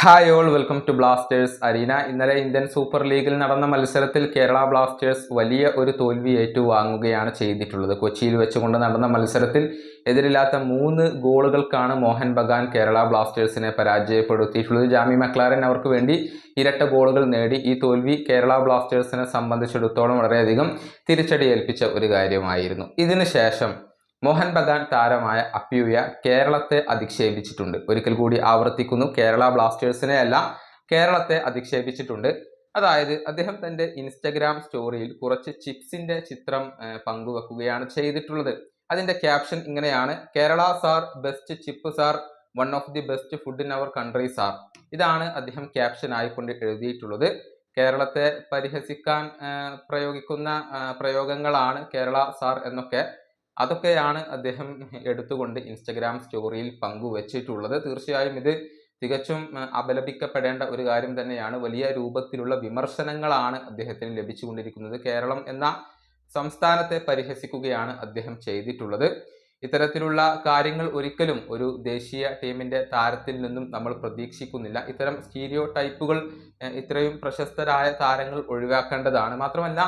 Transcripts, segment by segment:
Hi all welcome to Blasters arena ഇന്നലെ Indian super ലീഗിൽ നടന്ന മത്സരത്തിൽ കേരള ബ്ലാസ്റ്റേഴ്സ് വലിയ ഒരു തോൽവി ഏറ്റുവാങ്ങുകയാണ് ചെയ്തിട്ടുള്ളത്. കൊച്ചിയിൽ വെച്ചുകൊണ്ട് നടന്ന മത്സരത്തിൽ എതിരില്ലാത്ത മൂന്ന് ഗോളുകൾക്കാണ് മോഹൻ ബഗാൻ കേരള ബ്ലാസ്റ്റേഴ്സിനെ പരാജയപ്പെടുത്തിയിട്ടുള്ളത്. ജാമി മക്ലാരൻ അവർക്ക് വേണ്ടി ഇരട്ട ഗോളുകൾ നേടി. ഈ തോൽവി കേരള ബ്ലാസ്റ്റേഴ്സിനെ സംബന്ധിച്ചിടത്തോളം വളരെയധികം തിരിച്ചടി ഏൽപ്പിച്ച ഒരു കാര്യമായിരുന്നു. ഇതിനു ശേഷം മോഹൻ ബഗാൻ താരമായ അപ്യൂയ കേരളത്തെ അധിക്ഷേപിച്ചിട്ടുണ്ട്. ഒരിക്കൽ കൂടി ആവർത്തിക്കുന്നു. കേരള ബ്ലാസ്റ്റേഴ്സിനെ അല്ല കേരളത്തെ അധിക്ഷേപിച്ചിട്ടുണ്ട്. അതായത് അദ്ദേഹം തന്റെ ഇൻസ്റ്റഗ്രാം സ്റ്റോറിയിൽ കുറച്ച് ചിപ്സിന്റെ ചിത്രം പങ്കുവെക്കുകയാണ് ചെയ്തിട്ടുള്ളത്. അതിന്റെ ക്യാപ്ഷൻ ഇങ്ങനെയാണ്. Kerala sir best chip sir one of the best food in our country sir. ഇതാണ് അദ്ദേഹം ക്യാപ്ഷൻ ആയിക്കൊണ്ട് എഴുതിയിട്ടുള്ളത്. കേരളത്തെ പരിഹസിക്കാൻ പ്രയോഗിക്കുന്ന പ്രയോഗങ്ങളാണ് കേരള സാർ എന്നൊക്കെ അതൊക്കെയാണ് അദ്ദേഹം എടുത്തുകൊണ്ട് ഇൻസ്റ്റഗ്രാം സ്റ്റോറിയിൽ പങ്കുവച്ചിട്ടുള്ളത്. തീർച്ചയായും ഇത് തികച്ചും അപലപിക്കപ്പെടേണ്ട ഒരു കാര്യം തന്നെയാണ്. വലിയ രൂപത്തിലുള്ള വിമർശനങ്ങളാണ് അദ്ദേഹത്തിന് ലഭിച്ചുകൊണ്ടിരിക്കുന്നത്. കേരളം എന്ന സംസ്ഥാനത്തെ പരിഹസിക്കുകയാണ് അദ്ദേഹം ചെയ്തിട്ടുള്ളത്. ഇത്തരത്തിലുള്ള കാര്യങ്ങൾ ഒരിക്കലും ഒരു ദേശീയ ടീമിന്റെ താരത്തിൽ നിന്നും നമ്മൾ പ്രതീക്ഷിക്കുന്നില്ല. ഇത്തരം സ്റ്റീരിയോ ടൈപ്പുകൾ ഇത്രയും പ്രശസ്തരായ താരങ്ങൾ ഒഴിവാക്കേണ്ടതാണ്. മാത്രമല്ല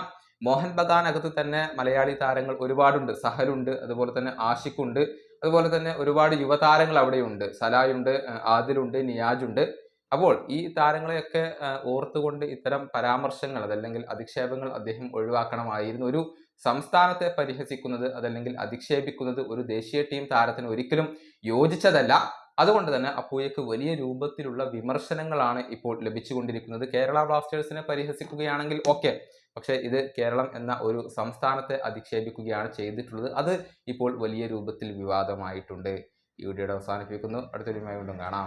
മോഹൻ ബഗാനകത്ത് തന്നെ മലയാളി താരങ്ങൾ ഒരുപാടുണ്ട്. സഹലുണ്ട് അതുപോലെ തന്നെ ആഷിഖുണ്ട് അതുപോലെ തന്നെ ഒരുപാട് യുവതാരങ്ങൾ അവിടെയുണ്ട്. സലായുണ്ട് ആദിലുണ്ട് നിയാജുണ്ട്. അപ്പോൾ ഈ താരങ്ങളെയൊക്കെ ഓർത്തുകൊണ്ട് ഇത്തരം പരാമർശങ്ങൾ അതല്ലെങ്കിൽ അധിക്ഷേപങ്ങൾ അദ്ദേഹം ഒഴിവാക്കണമായിരുന്നു. ഒരു സംസ്ഥാനത്തെ പരിഹസിക്കുന്നത് അതല്ലെങ്കിൽ അധിക്ഷേപിക്കുന്നത് ഒരു ദേശീയ ടീം താരത്തിന് ഒരിക്കലും യോജിച്ചതല്ല. അതുകൊണ്ട് തന്നെ അപ്പൂയക്ക് വലിയ രൂപത്തിലുള്ള വിമർശനങ്ങളാണ് ഇപ്പോൾ ലഭിച്ചുകൊണ്ടിരിക്കുന്നത്. കേരള ബ്ലാസ്റ്റേഴ്സിനെ പരിഹസിക്കുകയാണെങ്കിൽ ഓക്കെ. പക്ഷേ ഇത് കേരളം എന്ന ഒരു സംസ്ഥാനത്തെ അധിക്ഷേപിക്കുകയാണ് ചെയ്തിട്ടുള്ളത്. അത് ഇപ്പോൾ വലിയ രൂപത്തിൽ വിവാദമായിട്ടുണ്ട്. ഈ വീഡിയോയുടെ അവസാനിപ്പിക്കുന്നു. അടുത്തൊരു വീണ്ടും കാണാം.